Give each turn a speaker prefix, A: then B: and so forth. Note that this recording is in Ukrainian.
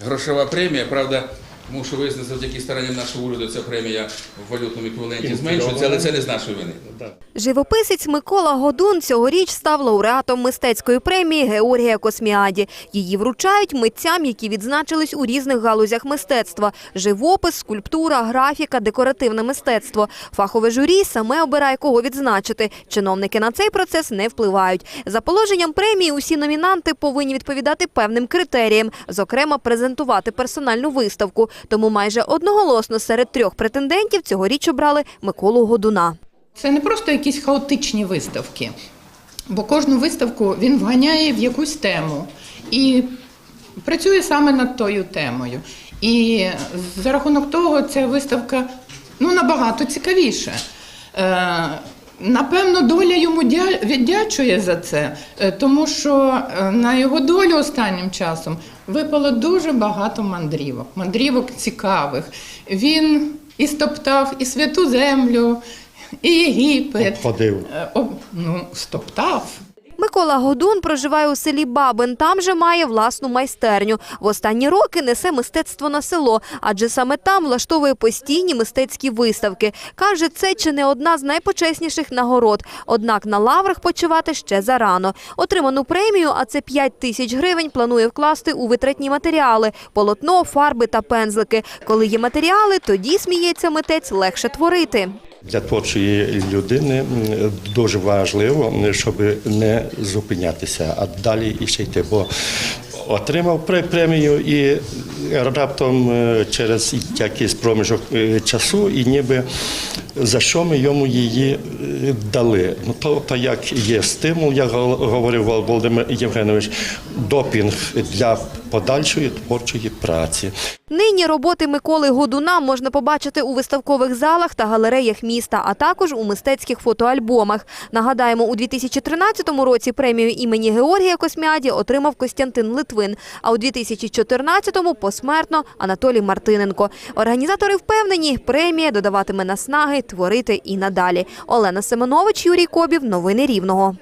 A: Грошова премія, правда, мушу визнати, завдяки старанням нашого уряду ця премія в валютному еквіваленті зменшується, але це не з нашої вини.
B: Живописець Микола Годун цьогоріч став лауреатом мистецької премії Георгія Косміаді. Її вручають митцям, які відзначились у різних галузях мистецтва: живопис, скульптура, графіка, декоративне мистецтво. Фахове журі саме обирає кого відзначити. Чиновники на цей процес не впливають. За положенням премії усі номінанти повинні відповідати певним критеріям, зокрема, презентувати персональну виставку. Тому майже одноголосно серед трьох претендентів цьогоріч обрали Миколу Годуна.
C: Це не просто якісь хаотичні виставки, бо кожну виставку він вганяє в якусь тему і працює саме над тою темою. І за рахунок того ця виставка ну, набагато цікавіша. Напевно, доля йому дя- віддячує за це, е, тому що е, на його долю останнім часом випало дуже багато мандрівок, мандрівок цікавих. Він і стоптав і святу землю, і Єгипет.
D: Обходив.
C: Е, об- Ну, стоптав.
B: Микола Годун проживає у селі Бабин. Там же має власну майстерню. В останні роки несе мистецтво на село, адже саме там влаштовує постійні мистецькі виставки. Каже, це чи не одна з найпочесніших нагород. Однак на лаврах почувати ще зарано. Отриману премію, а це 5 тисяч гривень, планує вкласти у витратні матеріали – полотно, фарби та пензлики. Коли є матеріали, тоді сміється митець легше творити.
D: Для творчої людини дуже важливо, щоб не зупинятися, а далі іще йти. Бо отримав премію і раптом е, через якийсь проміжок е, часу, і ніби за що ми йому її е, дали. Ну, тобто, як є стимул, як говорив Володимир Євгенович, допінг для подальшої творчої праці.
B: Нині роботи Миколи Годуна можна побачити у виставкових залах та галереях міста, а також у мистецьких фотоальбомах. Нагадаємо, у 2013 році премію імені Георгія Косміаді отримав Костянтин Литвин, а у 2014-му посмертно Анатолій Мартиненко. Організатори впевнені, премія додаватиме наснаги творити і надалі. Олена Семенович, Юрій Кобів. Новини Рівного.